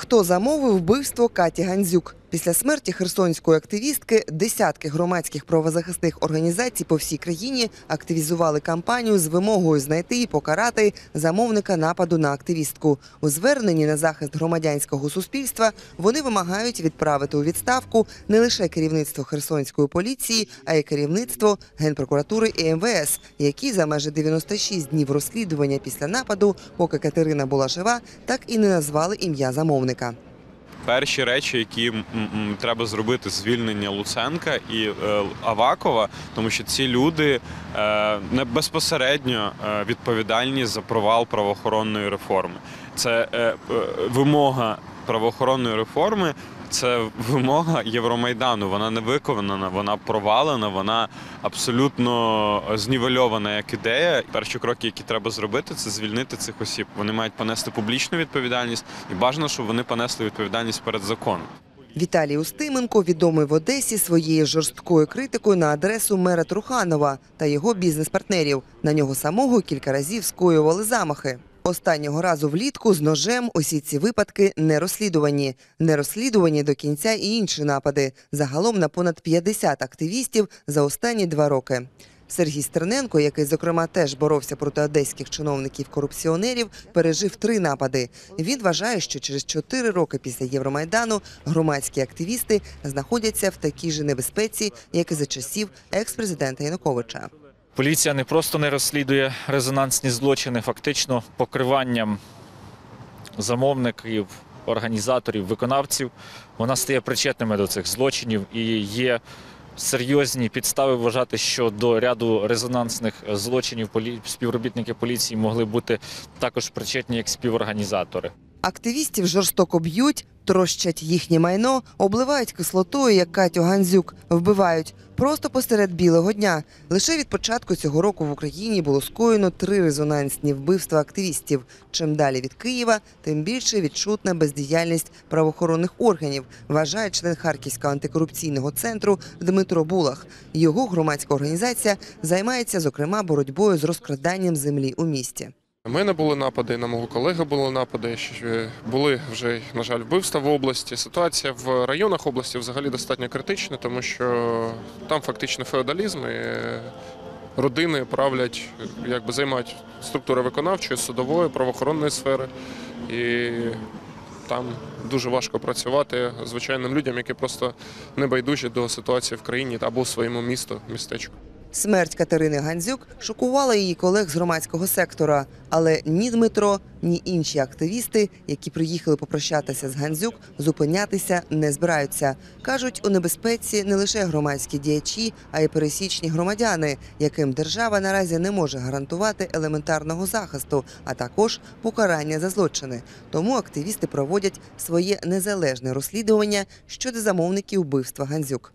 Хто замовив вбивство Каті Гандзюк? Після смерті херсонської активістки десятки громадських правозахисних організацій по всій країні активізували кампанію з вимогою знайти і покарати замовника нападу на активістку. У зверненні на захист громадянського суспільства вони вимагають відправити у відставку не лише керівництво Херсонської поліції, а й керівництво Генпрокуратури і МВС, які за майже 96 днів розслідування після нападу, поки Катерина була жива, так і не назвали ім'я замовника. Перші речі, які треба зробити, звільнення Луценка і е, Авакова, тому що ці люди е, не безпосередньо е, відповідальні за провал правоохоронної реформи. Це вимога правоохоронної реформи. Це вимога Євромайдану. Вона не виконана, вона провалена, вона абсолютно знівельована як ідея. Перші кроки, які треба зробити, це звільнити цих осіб. Вони мають понести публічну відповідальність, і бажано, щоб вони понесли відповідальність перед законом. Віталій Устименко відомий в Одесі своєю жорсткою критикою на адресу мера Труханова та його бізнес-партнерів. На нього самого кілька разів скоювали замахи. Останнього разу влітку з ножем усі ці випадки не розслідувані. Не розслідувані до кінця і інші напади. Загалом на понад 50 активістів за останні два роки. Сергій Стерненко, який, зокрема, теж боровся проти одеських чиновників-корупціонерів, пережив три напади. Він вважає, що через чотири роки після Євромайдану громадські активісти знаходяться в такій же небезпеці, як і за часів екс-президента Януковича. Поліція не просто не розслідує резонансні злочини, фактично покриванням замовників, організаторів, виконавців. Вона стає причетними до цих злочинів і є серйозні підстави вважати, що до ряду резонансних злочинів співробітники поліції могли бути також причетні як співорганізатори. Активістів жорстоко б'ють, трощать їхнє майно, обливають кислотою, як Катю Гандзюк, вбивають просто посеред білого дня. Лише від початку цього року в Україні було скоєно три резонансні вбивства активістів. Чим далі від Києва, тим більше відчутна бездіяльність правоохоронних органів, вважає член Харківського антикорупційного центру Дмитро Булах. Його громадська організація займається зокрема боротьбою з розкраданням землі у місті. У мене були напади, на мого колеги були напади. що Були вже, на жаль, вбивства в області. Ситуація в районах області взагалі достатньо критична, тому що там фактично феодалізм. І родини правлять, якби займають структури виконавчої, судової, правоохоронної сфери. І там дуже важко працювати звичайним людям, які просто не байдужі до ситуації в країні або в своєму місту, містечку. Смерть Катерини Гандзюк шокувала її колег з громадського сектора, але ні Дмитро, ні інші активісти, які приїхали попрощатися з Гандзюк, зупинятися не збираються. кажуть, у небезпеці не лише громадські діячі, а й пересічні громадяни, яким держава наразі не може гарантувати елементарного захисту, а також покарання за злочини. Тому активісти проводять своє незалежне розслідування щодо замовників вбивства Гандзюк.